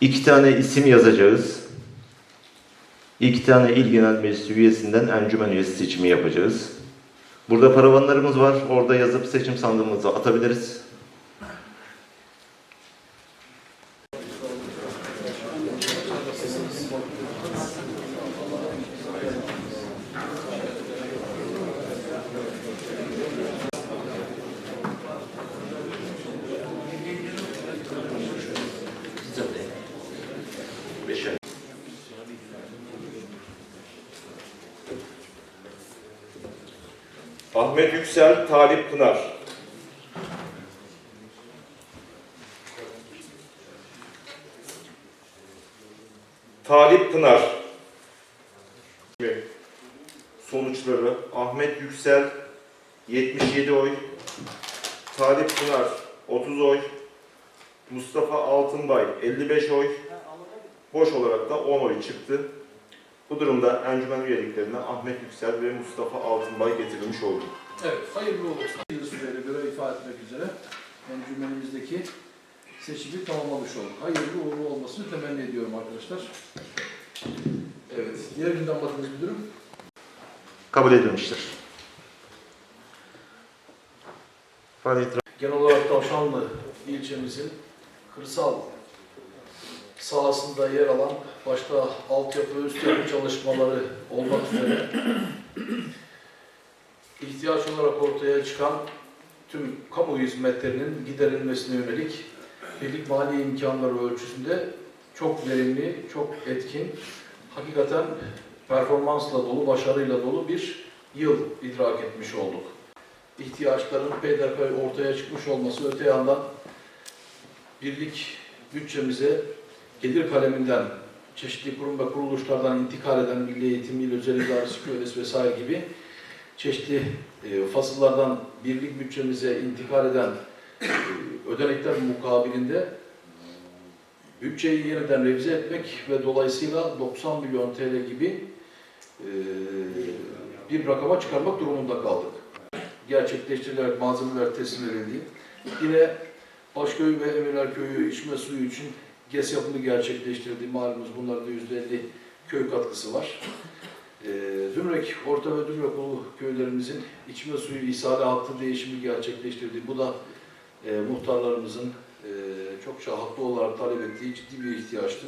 İki tane isim yazacağız. İki tane il genel meclis üyesinden encümen üyesi seçimi yapacağız. Burada paravanlarımız var. Orada yazıp seçim sandığımıza atabiliriz. Ahmet Yüksel, Talip Pınar. Talip Pınar. Sonuçları Ahmet Yüksel 77 oy, Talip Pınar 30 oy, Mustafa Altınbay 55 oy, boş olarak da 10 oy çıktı. Bu durumda encümen üyeliklerine Ahmet Yüksel ve Mustafa Altınbay getirilmiş oldu. Evet, hayırlı olsun. Bir süreyle göre ifade etmek üzere encümenimizdeki seçimi tamamlamış olduk. Hayırlı uğurlu olmasını temenni ediyorum arkadaşlar. Evet, diğer gündem maddemiz müdürüm. Kabul edilmiştir. Faaliyet Genel olarak Tavşanlı ilçemizin kırsal sahasında yer alan başta altyapı, üst yapı çalışmaları olmak üzere ihtiyaç olarak ortaya çıkan tüm kamu hizmetlerinin giderilmesine yönelik birlik mali imkanları ölçüsünde çok verimli, çok etkin, hakikaten performansla dolu, başarıyla dolu bir yıl idrak etmiş olduk. İhtiyaçların peyderpey ortaya çıkmış olması öte yandan birlik bütçemize gelir kaleminden çeşitli kurum ve kuruluşlardan intikal eden Milli Eğitim, İl Özel İdaresi, Köyesi vesaire gibi çeşitli e, fasıllardan birlik bütçemize intikal eden e, ödenekler mukabilinde bütçeyi yeniden revize etmek ve dolayısıyla 90 milyon TL gibi e, bir rakama çıkarmak durumunda kaldık gerçekleştirilerek malzemeler teslim edildi. Yine Başköy ve Emirler Köyü içme suyu için GES yapımı gerçekleştirdi. Malumunuz bunlarda %50 köy katkısı var. Ee, Dümrek, Orta ve Dümrekolu köylerimizin içme suyu ishali hattı değişimi gerçekleştirdi. Bu da e, muhtarlarımızın e, çokça haklı olarak talep ettiği ciddi bir ihtiyaçtı.